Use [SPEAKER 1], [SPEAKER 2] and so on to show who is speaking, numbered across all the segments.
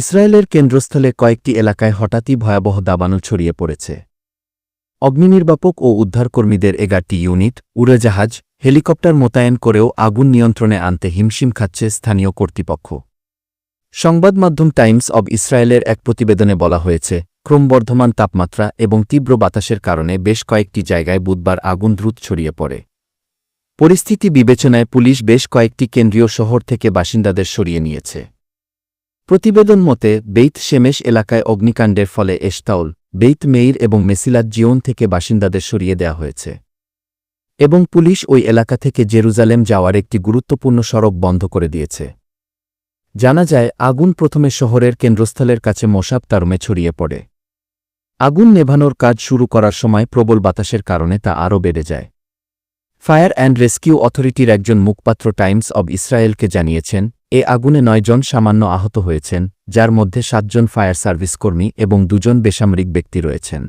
[SPEAKER 1] ইসরায়েলের কেন্দ্রস্থলে কয়েকটি এলাকায় হঠাৎই ভয়াবহ দাবানল ছড়িয়ে পড়েছে। অগ্নিনির্বাপক ও উদ্ধারকর্মীদের এগারটি ইউনিট, উড়োজাহাজ, হেলিকপ্টার মোতায়েন করেও আগুন নিয়ন্ত্রণে আনতে হিমশিম খাচ্ছে স্থানীয় কর্তৃপক্ষ। সংবাদমাধ্যম টাইমস অব ইসরায়েলের এক প্রতিবেদনে বলা হয়েছে, ক্রমবর্ধমান তাপমাত্রা এবং তীব্র বাতাসের কারণে বেশ কয়েকটি জায়গায় বুধবার আগুন দ্রুত ছড়িয়ে পড়ে। পরিস্থিতি বিবেচনায় পুলিশ বেশ কয়েকটি কেন্দ্রীয় শহর থেকে বাসিন্দাদের সরিয়ে নিয়েছে। প্রতিবেদন মতে, বেইত শেমেশ এলাকায় অগ্নিকাণ্ডের ফলে এস্তাউল বেইত মেইর এবং মেসিলাত জিওন থেকে বাসিন্দাদের সরিয়ে দেওয়া হয়েছে। এবং পুলিশ ওই এলাকা থেকে জেরুজালেম যাওয়ার একটি গুরুত্বপূর্ণ সড়ক বন্ধ করে দিয়েছে। জানা যায়, আগুন প্রথমে শহরের কেন্দ্রস্থলের কাছে মোসাব তারমে ছড়িয়ে পড়ে। আগুন নেভানোর কাজ শুরু করার সময় প্রবল বাতাসের কারণে তা আরও বেড়ে যায়। ফায়ার অ্যান্ড রেস্কিউ অথরিটির একজন মুখপাত্র টাইমস অব ইসরায়েলকে জানিয়েছেন এ আগুনে নয়জন সামান্য আহত হয়েছেন, যার মধ্যে সাতজন ফায়ার সার্ভিস কর্মী এবং দুজন বেসামরিক ব্যক্তি রয়েছেন।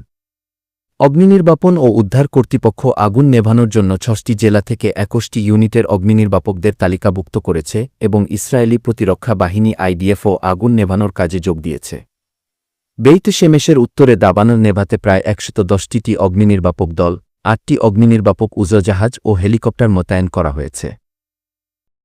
[SPEAKER 1] অগ্নিনির্বাপন ও উদ্ধার কর্তৃপক্ষ আগুন নেভানোর জন্য ছটি জেলা থেকে একুশটি ইউনিটের অগ্নিনির্বাপকদের তালিকাভুক্ত করেছে এবং ইসরায়েলি প্রতিরক্ষা বাহিনী আইডিএফও আগুন নেভানোর কাজে যোগ দিয়েছে। বেইত শেমেশের উত্তরে দাবানল নেভাতে প্রায় একশত দশটিটি অগ্নিনির্বাপক দল, আটটি অগ্নিনির্বাপক উজোজাহাজ ও হেলিকপ্টার মোতায়েন করা হয়েছে।